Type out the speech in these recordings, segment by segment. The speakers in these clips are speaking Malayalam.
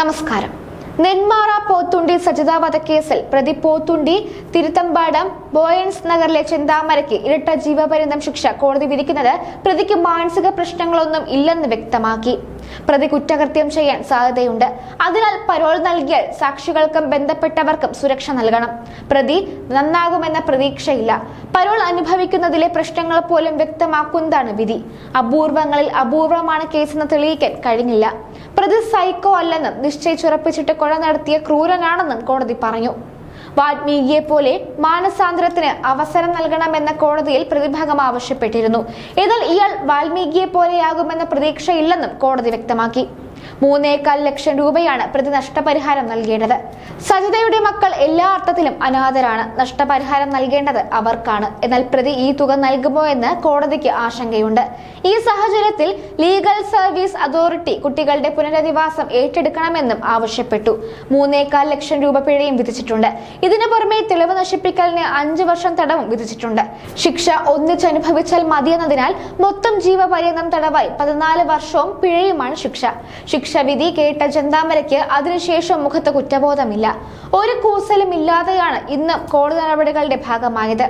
നമസ്കാരം. നെന്മാറ പോത്തുണ്ടി സജിത വധക്കേസിൽ പ്രതി പോത്തുണ്ടി തിരുത്തമ്പാടം ബോയൻസ് നഗറിലെ ചെന്താമരയ്ക്ക് ഇരട്ട ജീവപര്യന്തം ശിക്ഷ കോടതി വിധിക്കുന്നത് പ്രതിക്ക് മാനസിക പ്രശ്നങ്ങളൊന്നും ഇല്ലെന്ന് വ്യക്തമാക്കി. പ്രതി കുറ്റകൃത്യം ചെയ്യാൻ സാധ്യതയുണ്ട്. അതിനാൽ പരോൾ നൽകിയാൽ സാക്ഷികൾക്കും ബന്ധപ്പെട്ടവർക്കും സുരക്ഷ നൽകണം. പ്രതി നന്നാകുമെന്ന പ്രതീക്ഷയില്ല. പരോൾ അനുഭവിക്കുന്നതിലെ പ്രശ്നങ്ങൾ പോലും വ്യക്തമാക്കുന്നതാണ് വിധി. അപൂർവങ്ങളിൽ അപൂർവമാണ് കേസെന്ന് തെളിയിക്കാൻ കഴിഞ്ഞില്ല. പ്രതി സൈക്കോ അല്ലെന്നും നിശ്ചയിച്ചുറപ്പിച്ചിട്ട് കൊല നടത്തിയ ക്രൂരനാണെന്നും കോടതി പറഞ്ഞു. വാൽമീകിയെ പോലെ മാനസാന്തരത്തിന് അവസരം നൽകണമെന്ന കോടതിയിൽ പ്രതിഭാഗം ആവശ്യപ്പെട്ടിരുന്നു. എന്നാൽ ഇയാൾ വാൽമീകിയെ പോലെയാകുമെന്ന പ്രതീക്ഷയില്ലെന്നും കോടതി വ്യക്തമാക്കി. മൂന്നേകാൽ ലക്ഷം രൂപയാണ് പ്രതി നഷ്ടപരിഹാരം നൽകേണ്ടത്. സജിതയുടെ മക്കൾ എല്ലാ അർത്ഥത്തിലും അനാഥരാണ്. നഷ്ടപരിഹാരം നൽകേണ്ടത് അവർക്കാണ്. എന്നാൽ പ്രതി ഈ തുക നൽകുമോ എന്ന് കോടതിക്ക് ആശങ്കയുണ്ട്. ഈ സാഹചര്യത്തിൽ ലീഗൽ സർവീസ് അതോറിറ്റി കുട്ടികളുടെ പുനരധിവാസം ഏറ്റെടുക്കണമെന്നും ആവശ്യപ്പെട്ടു. മൂന്നേകാൽ ലക്ഷം രൂപ പിഴയും വിധിച്ചിട്ടുണ്ട്. ഇതിനു പുറമെ തെളിവ് നശിപ്പിക്കലിന് അഞ്ചു വർഷം തടവും വിധിച്ചിട്ടുണ്ട്. ശിക്ഷ ഒന്നിച്ചനുഭവിച്ചാൽ മതിയെന്നതിനാൽ മൊത്തം ജീവപര്യന്തം തടവായി പതിനാല് വർഷവും പിഴയുമാണ് ശിക്ഷ ശിക്ഷാവിധി കേട്ട ചെന്താമരയ്ക്ക് അതിനുശേഷം മുഖത്ത് കുറ്റബോധമില്ല. ഒരു കൂസലും ഇല്ലാതെയാണ് ഇന്ന് കോടതി നടപടികളുടെ ഭാഗമായത്.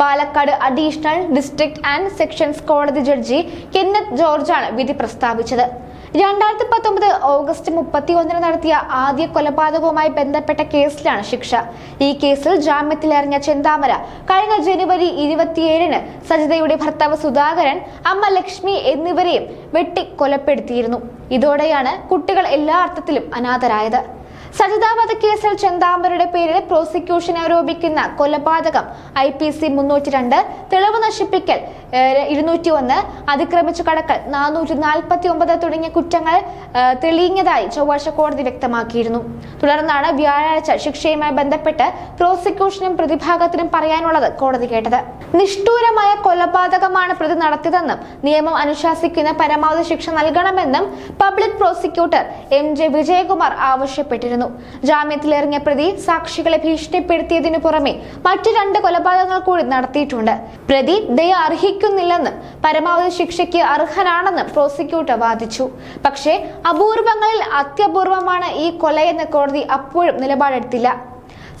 Palakkad additional district and sessions കോടതി ജഡ്ജി കെന്നത്ത് ജോർജാണ് വിധി പ്രസ്താവിച്ചത്. രണ്ടായിരത്തി പത്തൊമ്പത് ഓഗസ്റ്റ് മുപ്പത്തി ഒന്നിന് നടത്തിയ ആദ്യ കൊലപാതകവുമായി ബന്ധപ്പെട്ട കേസിലാണ് ശിക്ഷ. ഈ കേസിൽ ജാമ്യത്തിലിറങ്ങിയ ചെന്താമര കഴിഞ്ഞ ജനുവരി ഇരുപത്തിയേഴിന് സജിതയുടെ ഭർത്താവ് സുധാകരൻ അമ്മ ലക്ഷ്മി എന്നിവരെയും വെട്ടി കൊലപ്പെടുത്തിയിരുന്നു ഇതോടെയാണ് കുട്ടികൾ എല്ലാ അർത്ഥത്തിലും അനാഥരായത്. സജിത വധക്കേസിൽ ചെന്താമ്പരുടെ പേരിൽ പ്രോസിക്യൂഷൻ ആരോപിക്കുന്ന കൊലപാതകം ഐ പി സി മുന്നൂറ്റി രണ്ട് തെളിവ് നശിപ്പിക്കൽ ഇരുന്നൂറ്റി ഒന്ന് അതിക്രമിച്ചു കടക്കൽ നാനൂറ്റി നാൽപ്പത്തി ഒമ്പത് തുടങ്ങിയ കുറ്റങ്ങൾ തെളിയുന്നതായി ചൊവ്വാഴ്ച കോടതി വ്യക്തമാക്കിയിരുന്നു. തുടർന്നാണ് വ്യാഴാഴ്ച ശിക്ഷയുമായി ബന്ധപ്പെട്ട് പ്രോസിക്യൂഷനും പ്രതിഭാഗത്തിനും പറയാനുള്ളത് കോടതി കേട്ടത്. നിഷ്ഠൂരമായ കൊലപാതകമാണ് പ്രതി നടത്തിയതെന്നും നിയമം അനുശാസിക്കുന്ന പരമാവധി ശിക്ഷ നൽകണമെന്നും public prosecutor M J Vijayakumar ആവശ്യപ്പെട്ടിരുന്നു. ജാമ്യത്തിലിറങ്ങിയ പ്രതി സാക്ഷികളെ ഭീഷണിപ്പെടുത്തിയതിനു പുറമെ മറ്റു രണ്ട് കൊലപാതകങ്ങൾ കൂടി നടത്തിയിട്ടുണ്ട്. പ്രതി ദയ അർഹിക്കുന്നില്ലെന്ന് പരമാവധി ശിക്ഷയ്ക്ക് അർഹനാണെന്ന് പ്രോസിക്യൂട്ടർ വാദിച്ചു. പക്ഷേ അപൂർവങ്ങളിൽ അത്യപൂർവമാണ് ഈ കൊലയെന്ന് കോടതി അപ്പോഴും നിലപാടെടുത്തില്ല.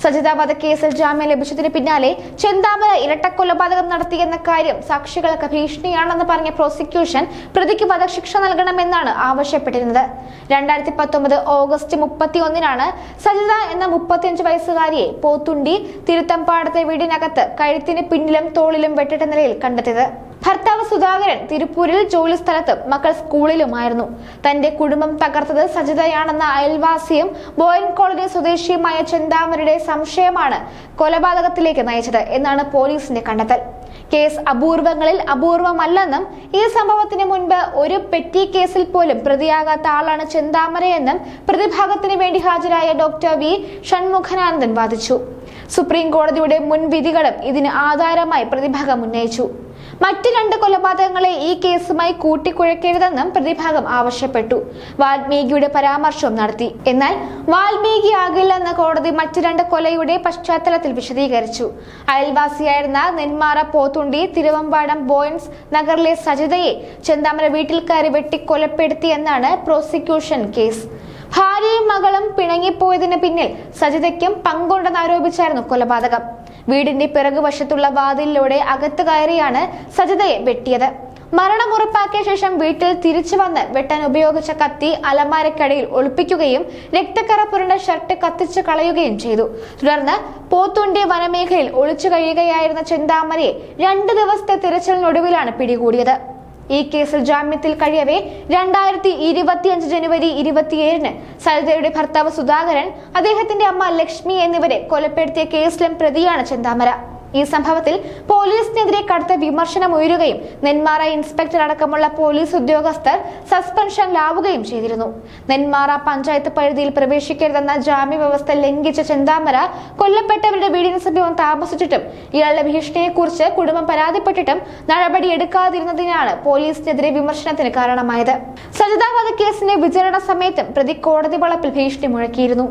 സജിത വധക്കേസിൽ ജാമ്യം ലഭിച്ചതിന് പിന്നാലെ ചെന്താമര ഇരട്ടക്കൊലപാതകം നടത്തിയെന്ന കാര്യം സാക്ഷികൾക്ക് ഭീഷണിയാണെന്ന് പറഞ്ഞ പ്രോസിക്യൂഷൻ പ്രതിക്ക് വധശിക്ഷ നൽകണമെന്നാണ് ആവശ്യപ്പെട്ടിരുന്നത്. രണ്ടായിരത്തി പത്തൊമ്പത് ഓഗസ്റ്റ് മുപ്പത്തി ഒന്നിനാണ് സജിത എന്ന മുപ്പത്തിയഞ്ച് വയസ്സുകാരിയെ പോത്തുണ്ടി തിരുത്തമ്പാടത്തെ വീടിനകത്ത് കഴുത്തിന് പിന്നിലും തോളിലും വെട്ടിട്ട നിലയിൽ കണ്ടെത്തിയത്. ഭർത്താവ് സുധാകരൻ തിരുപ്പൂരിൽ ജോലി സ്ഥലത്തും മക്കൾ സ്കൂളിലുമായിരുന്നു. തന്റെ കുടുംബം തകർത്തത് സജിതയാണെന്ന അയൽവാസിയും ബോയൻ കോളനി സ്വദേശിയുമായ ചെന്താമരുടെ സംശയമാണ് കൊലപാതകത്തിലേക്ക് നയിച്ചത് എന്നാണ് പോലീസിന്റെ കണ്ടെത്തൽ. കേസ് അപൂർവങ്ങളിൽ അപൂർവമല്ലെന്നും ഈ സംഭവത്തിന് മുൻപ് ഒരു പെറ്റി കേസിൽ പോലും പ്രതിയാകാത്ത ആളാണ് ചെന്താമരയെന്നും പ്രതിഭാഗത്തിന് വേണ്ടി ഹാജരായ ഡോക്ടർ വി ഷൺമുഖനാനന്ദൻ വാദിച്ചു. സുപ്രീം കോടതിയുടെ മുൻവിധികളും ഇതിന് ആധാരമായി പ്രതിഭാഗം ഉന്നയിച്ചു. മറ്റ് രണ്ട് കൊലപാതകങ്ങളെ ഈ കേസുമായി കൂട്ടിക്കുഴക്കരുതെന്നും പ്രതിഭാഗം ആവശ്യപ്പെട്ടു. വാൽമീകിയുടെ പരാമർശവും നടത്തി. എന്നാൽ വാൽമീകി ആകില്ലെന്ന് കോടതി മറ്റു രണ്ട് കൊലയുടെ പശ്ചാത്തലത്തിൽ വിശദീകരിച്ചു. അയൽവാസിയായിരുന്ന നെന്മാറ പോത്തുണ്ടി തിരുവമ്പാടം ബോയൻസ് നഗറിലെ സജിതയെ ചെന്താമര വീട്ടിൽ കയറി വെട്ടിക്കൊലപ്പെടുത്തി എന്നാണ് പ്രോസിക്യൂഷൻ കേസ്. ഭാര്യയും മകളും പിണങ്ങിപ്പോയതിന് പിന്നിൽ സജിതയ്ക്കും പങ്കുണ്ടെന്ന് ആരോപിച്ചായിരുന്നു കൊലപാതകം. വീടിന്റെ പിറകുവശത്തുള്ള വാതിലിലൂടെ അകത്ത് കയറിയാണ് സജിതയെ വെട്ടിയത്. മരണം ഉറപ്പാക്കിയ ശേഷം വീട്ടിൽ തിരിച്ചു വന്ന് വെട്ടാൻ ഉപയോഗിച്ച കത്തി അലമാരക്കടയിൽ ഒളിപ്പിക്കുകയും രക്തക്കറ പുരണ്ട ഷർട്ട് കത്തിച്ചു കളയുകയും ചെയ്തു. തുടർന്ന് പോത്തുണ്ടി വനമേഖലയിൽ ഒളിച്ചു കഴിയുകയായിരുന്ന ചെന്താമരയെ രണ്ട് ദിവസത്തെ തിരച്ചിലിനൊടുവിലാണ് പിടികൂടിയത്. ഈ കേസിൽ ജാമ്യത്തിൽ കഴിയവേ രണ്ടായിരത്തി ഇരുപത്തിയഞ്ച് ജനുവരി ഇരുപത്തിയേഴിന് സരിതയുടെ ഭർത്താവ് സുധാകരൻ അദ്ദേഹത്തിന്റെ അമ്മ ലക്ഷ്മി എന്നിവരെ കൊലപ്പെടുത്തിയ കേസിലും പ്രതിയാണ് ചെന്താമര. ഈ സംഭവത്തിൽ പോലീസിനെതിരെ കടുത്ത വിമർശനം ഉയരുകയും നെന്മാറ ഇൻസ്പെക്ടർ അടക്കമുള്ള പോലീസ് ഉദ്യോഗസ്ഥർ സസ്പെൻഷൻ ലാവുകയും ചെയ്തിരുന്നു. നെന്മാറ പഞ്ചായത്ത് പരിധിയിൽ പ്രവേശിക്കരുതെന്ന ജാമ്യ വ്യവസ്ഥ ലംഘിച്ച ചെന്താമര കൊല്ലപ്പെട്ടവരുടെ വീടിന് സമീപം താമസിച്ചിട്ടും ഇയാളുടെ ഭീഷണിയെക്കുറിച്ച് കുടുംബം പരാതിപ്പെട്ടിട്ടും നടപടി എടുക്കാതിരുന്നതിനാണ് പോലീസിനെതിരെ വിമർശനത്തിന് കാരണമായത്. സജിത വധക്കേസിന്റെ വിചാരണ സമയത്തും പ്രതി കോടതി വളപ്പിൽ ഭീഷണി മുഴക്കിയിരുന്നു.